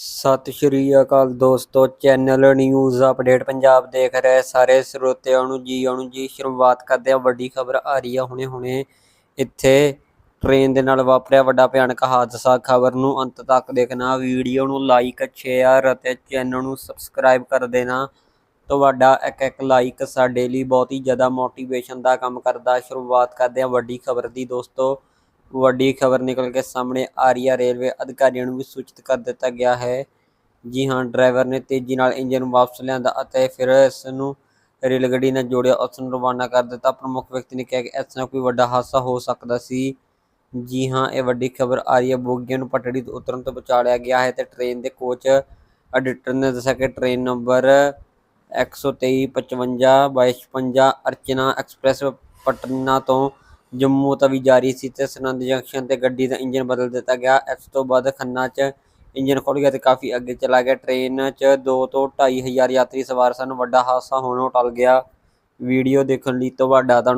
ਸਤਿ ਸ਼੍ਰੀ ਅਕਾਲ ਦੋਸਤੋ, channel news update Punjab ਦੇਖ ਰਹੇ ਸਾਰੇ ਸਰੋਤਿਆਂ ਨੂੰ ਜੀ ਆਉਣ ਨੂੰ ਜੀ ਸ਼ੁਰੂਆਤ ਕਰਦੇ ਆ ਵੱਡੀ ਖਬਰ ਆ ਰਹੀ ਆ ਹੁਣੇ ਹੁਣੇ। ਇੱਥੇ ਟ੍ਰੇਨ ਦੇ ਨਾਲ ਵਾਪਰਿਆ ਵੱਡਾ ਭਿਆਨਕ ਹਾਦਸਾ। ਖਬਰ ਨੂੰ ਅੰਤ ਤੱਕ ਦੇਖਣਾ। ਵੀਡੀਓ ਨੂੰ ਲਾਈਕ ਸ਼ੇਅਰ ਅਤੇ ਚੈਨਲ ਨੂੰ ਸਬਸਕ੍ਰਾਈਬ ਕਰ ਦੇਣਾ। ਤੁਹਾਡਾ ਇੱਕ ਇੱਕ ਲਾਈਕ ਸਾਡੇ ਲਈ ਬਹੁਤ ਹੀ ਜ਼ਿਆਦਾ ਮੋਟੀਵੇਸ਼ਨ ਦਾ ਕੰਮ ਕਰਦਾ। ਸ਼ੁਰੂਆਤ ਕਰਦੇ ਆ ਵੱਡੀ ਖਬਰ ਦੀ ਦੋਸਤੋ। ਵੱਡੀ ਖਬਰ ਨਿਕਲ ਕੇ ਸਾਹਮਣੇ ਆ ਰਹੀ ਹੈ ਰੇਲਵੇ ਅਧਿਕਾਰੀਆਂ ਨੂੰ ਵੀ ਸੂਚਿਤ ਕਰ ਦਿੱਤਾ ਗਿਆ ਹੈ। ਜੀ ਹਾਂ, ਡਰਾਈਵਰ ਨੇ ਤੇਜ਼ੀ ਨਾਲ ਇੰਜਨ ਨੂੰ ਵਾਪਸ ਲਿਆਂਦਾ ਅਤੇ ਫਿਰ ਇਸ ਨੂੰ ਰੇਲ ਗੱਡੀ ਨਾਲ ਜੋੜਿਆ। ਉਸ ਨੂੰ ਰਵਾਨਾ ਕਰ ਦਿੱਤਾ। ਪ੍ਰਮੁੱਖ ਵਿਅਕਤੀ ਨੇ ਕਿਹਾ ਕਿ ਇਸ ਨਾਲ ਕੋਈ ਵੱਡਾ ਹਾਦਸਾ ਹੋ ਸਕਦਾ ਸੀ। ਜੀ ਹਾਂ, ਇਹ ਵੱਡੀ ਖਬਰ ਆ ਰਹੀ ਹੈ। ਬੋਗੀਆਂ ਨੂੰ ਪਟੜੀ ਤੋਂ ਉਤਰਨ ਤੋਂ ਬਚਾ ਲਿਆ ਗਿਆ ਹੈ ਤੇ ਟ੍ਰੇਨ ਦੇ ਕੋਚ ਐਡੀਟਰ ਨੇ ਦੱਸਿਆ ਕਿ train number 12355 2256 Archana express Patna ਤੋਂ ਜੰਮੂ ਤਵੀ ਜਾਰੀ ਸੀ ਤੇ ਸਰਨੰਦ ਜੰਕਸ਼ਨ ਤੇ ਗੱਡੀ ਦਾ ਇੰਜਨ ਬਦਲ ਦਿੱਤਾ ਗਿਆ। ਇਸ ਤੋਂ ਬਾਅਦ ਖੰਨਾ 'ਚ ਇੰਜਨ ਖੁੱਲ ਗਿਆ ਤੇ ਕਾਫੀ ਅੱਗੇ ਚਲਾ ਗਿਆ। ਟ੍ਰੇਨ 'ਚ 2 ਤੋਂ 2500 ਯਾਤਰੀ ਸਵਾਰ ਸਨ। ਵੱਡਾ ਹਾਦਸਾ ਹੋਣੋਂ ਟਲ ਗਿਆ। ਵੀਡੀਓ ਦੇਖਣ ਲਈ ਤੁਹਾਡਾ ਧੰਨ-